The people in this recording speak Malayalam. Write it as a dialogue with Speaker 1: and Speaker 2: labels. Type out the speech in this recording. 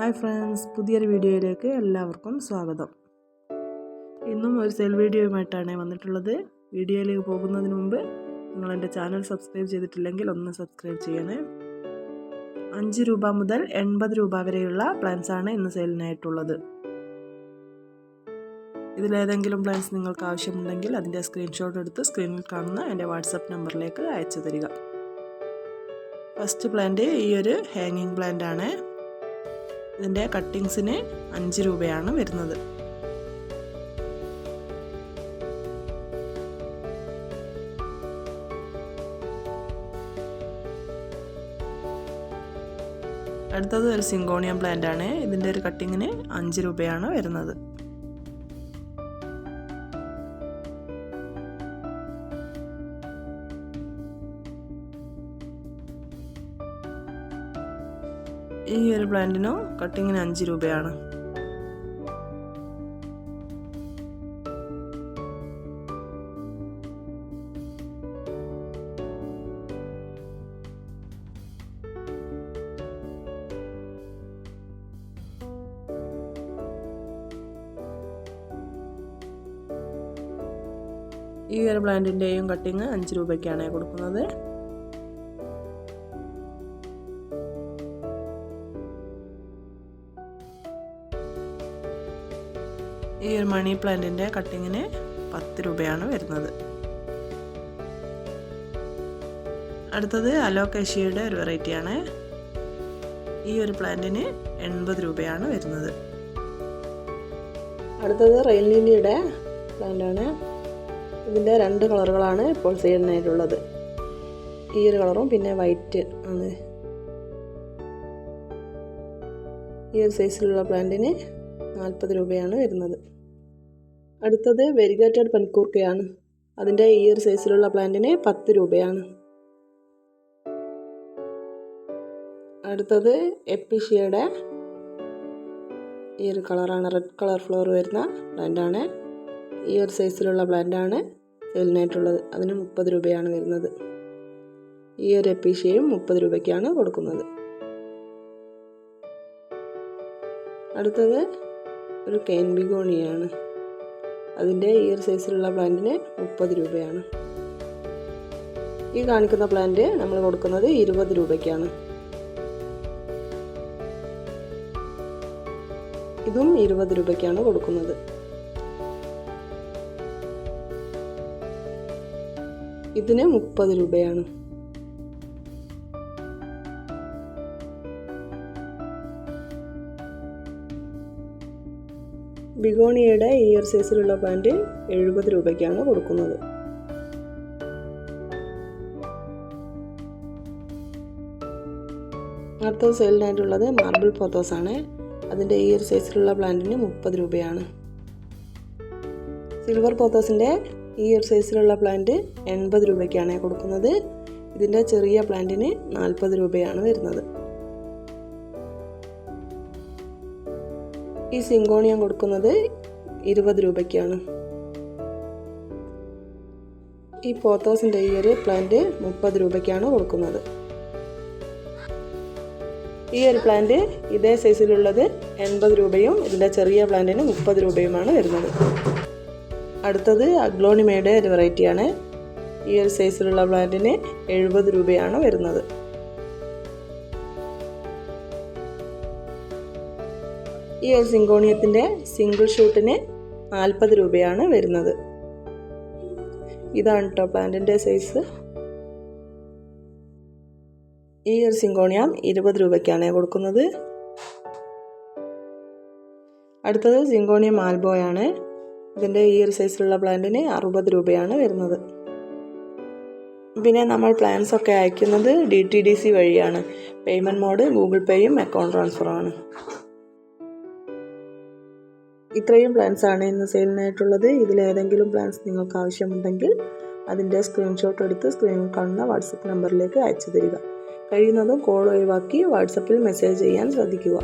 Speaker 1: ഹായ് ഫ്രണ്ട്സ് പുതിയൊരു വീഡിയോയിലേക്ക് എല്ലാവർക്കും സ്വാഗതം ഇന്നും ഒരു സെൽ വീഡിയോയുമായിട്ടാണ് വന്നിട്ടുള്ളത് വീഡിയോയിലേക്ക് പോകുന്നതിന് മുമ്പ് നിങ്ങൾ എൻ്റെ ചാനൽ സബ്സ്ക്രൈബ് ചെയ്തിട്ടില്ലെങ്കിൽ ഒന്ന് സബ്സ്ക്രൈബ് ചെയ്യണേ അഞ്ച് രൂപ മുതൽ എൺപത് രൂപ വരെയുള്ള പ്ലാൻസാണ് ഇന്ന് സെയിലിനായിട്ടുള്ളത് ഇതിലേതെങ്കിലും പ്ലാൻസ് നിങ്ങൾക്ക് ആവശ്യമുണ്ടെങ്കിൽ അതിൻ്റെ സ്ക്രീൻഷോട്ട് എടുത്ത് സ്ക്രീനിൽ കാണുന്ന എൻ്റെ വാട്സപ്പ് നമ്പറിലേക്ക് അയച്ചു തരിക ഫസ്റ്റ് പ്ലാന്റ് ഈ ഒരു ഹാങ്ങിങ് പ്ലാന്റ് ആണ് ഇതിൻ്റെ കട്ടിങ്സിന് അഞ്ച് രൂപയാണ് വരുന്നത് അടുത്തത് ഒരു സിങ്കോണിയം പ്ലാന്റ് ആണ് ഇതിൻ്റെ ഒരു കട്ടിങ്ങിന് അഞ്ച് രൂപയാണ് വരുന്നത് ഈ ഒരു പ്ലാന്റിനോ കട്ടിങ്ങിന് അഞ്ച് രൂപയാണ് ഈ ഒരു പ്ലാന്റിൻ്റെയും കട്ടിങ് അഞ്ച് രൂപയ്ക്കാണ് കൊടുക്കുന്നത് ഈ ഒരു മണി പ്ലാന്റിൻ്റെ കട്ടിങ്ങിന് പത്ത് രൂപയാണ് വരുന്നത് അടുത്തത് അലോക്കേഷ്യയുടെ ഒരു വെറൈറ്റിയാണ് ഈ ഒരു പ്ലാന്റിന് എൺപത് രൂപയാണ് വരുന്നത് അടുത്തത് റെയിൻ ലില്ലിയുടെ പ്ലാന്റാണ് ഇതിൻ്റെ രണ്ട് കളറുകളാണ് ഇപ്പോൾ സെയിലിനായിട്ടുള്ളത് ഈ ഒരു കളറും പിന്നെ വൈറ്റ് ആണ് ഈ ഒരു സൈസിലുള്ള പ്ലാന്റിന് നാൽപ്പത് രൂപയാണ് വരുന്നത് അടുത്തത് വെരിഗേറ്റഡ് പനിക്കൂർക്കയാണ് അതിൻ്റെ ഈ ഒരു സൈസിലുള്ള പ്ലാന്റിന് പത്ത് രൂപയാണ് അടുത്തത് എപ്പിഷിയയുടെ ഈ ഒരു കളറാണ് റെഡ് കളർ ഫ്ലോർ വരുന്ന പ്ലാന്റാണ് ഈ ഒരു സൈസിലുള്ള പ്ലാന്റാണ് സെയിലിനായിട്ടുള്ളത് അതിന് മുപ്പത് രൂപയാണ് വരുന്നത് ഈ ഒരു എപ്പീഷ്യയും മുപ്പത് രൂപയ്ക്കാണ് കൊടുക്കുന്നത് അടുത്തത് ഒരു കെൻ ബിഗോണിയാണ് അതിൻ്റെ ഇയർ സൈസിലുള്ള പ്ലാന്റിന് മുപ്പത് രൂപയാണ് ഈ കാണിക്കുന്ന പ്ലാന്റ് നമ്മൾ കൊടുക്കുന്നത് ഇരുപത് രൂപയ്ക്കാണ് ഇതും ഇരുപത് രൂപയ്ക്കാണ് കൊടുക്കുന്നത് ഇതിന് മുപ്പത് രൂപയാണ് ബിഗോണിയുടെ ഇയർ സൈസിലുള്ള പാൻറ്റ് എഴുപത് രൂപയ്ക്കാണ് കൊടുക്കുന്നത് അടുത്ത സെയിലിനായിട്ടുള്ളത് മാർബിൾ പോത്തോസ് ആണ് അതിൻ്റെ ഇയർ സൈസിലുള്ള പ്ലാന്റിന് മുപ്പത് രൂപയാണ് സിൽവർ പോത്തോസിൻ്റെ ഇയർ സൈസിലുള്ള പ്ലാന്റ് എൺപത് രൂപയ്ക്കാണ് കൊടുക്കുന്നത് ഇതിൻ്റെ ചെറിയ പ്ലാന്റിന് നാൽപ്പത് രൂപയാണ് വരുന്നത് ഈ സിങ്കോണി ഞാൻ കൊടുക്കുന്നത് ഇരുപത് രൂപയ്ക്കാണ് ഈ പോത്തോസിൻ്റെ ഈ ഒരു പ്ലാന്റ് മുപ്പത് രൂപയ്ക്കാണ് കൊടുക്കുന്നത് ഈ ഒരു പ്ലാന്റ് ഇതേ സൈസിലുള്ളത് എൺപത് രൂപയും ഇതിൻ്റെ ചെറിയ പ്ലാന്റിന് മുപ്പത് രൂപയുമാണ് വരുന്നത് അടുത്തത് അഗ്ലോണിമയുടെ ഒരു വെറൈറ്റിയാണ് ഈ ഒരു സൈസിലുള്ള പ്ലാന്റിന് എഴുപത് രൂപയാണ് വരുന്നത് ഈ ഒരു സിങ്കോണിയത്തിൻ്റെ സിംഗിൾ ഷൂട്ടിന് നാൽപ്പത് രൂപയാണ് വരുന്നത് ഇതാണ് കേട്ടോ പ്ലാന്റിൻ്റെ സൈസ് ഈ ഒരു സിങ്കോണിയം ഇരുപത് രൂപയ്ക്കാണ് കൊടുക്കുന്നത് അടുത്തത് സിങ്കോണിയം ആൽബോയാണ് ഇതിൻ്റെ ഈ ഒരു സൈസിലുള്ള പ്ലാന്റിന് അറുപത് രൂപയാണ് വരുന്നത് പിന്നെ നമ്മൾ പ്ലാൻസ് ഒക്കെ അയക്കുന്നത് ഡി ടി ഡി സി വഴിയാണ് പേയ്മെൻറ്റ് മോഡ് ഗൂഗിൾ പേയും അക്കൗണ്ട് ട്രാൻസ്ഫറുമാണ് ഇത്രയും പ്ലാൻസ് ആണ് ഇന്ന് സെയിലിനായിട്ടുള്ളത് ഇതിലേതെങ്കിലും പ്ലാൻസ് നിങ്ങൾക്ക് ആവശ്യമുണ്ടെങ്കിൽ അതിൻ്റെ സ്ക്രീൻഷോട്ട് എടുത്ത് സ്ക്രീനിൽ കാണുന്ന വാട്സപ്പ് നമ്പറിലേക്ക് അയച്ചു തരിക കഴിയുന്നതും കോൾ ഒഴിവാക്കി വാട്സപ്പിൽ മെസ്സേജ് ചെയ്യാൻ ശ്രദ്ധിക്കുക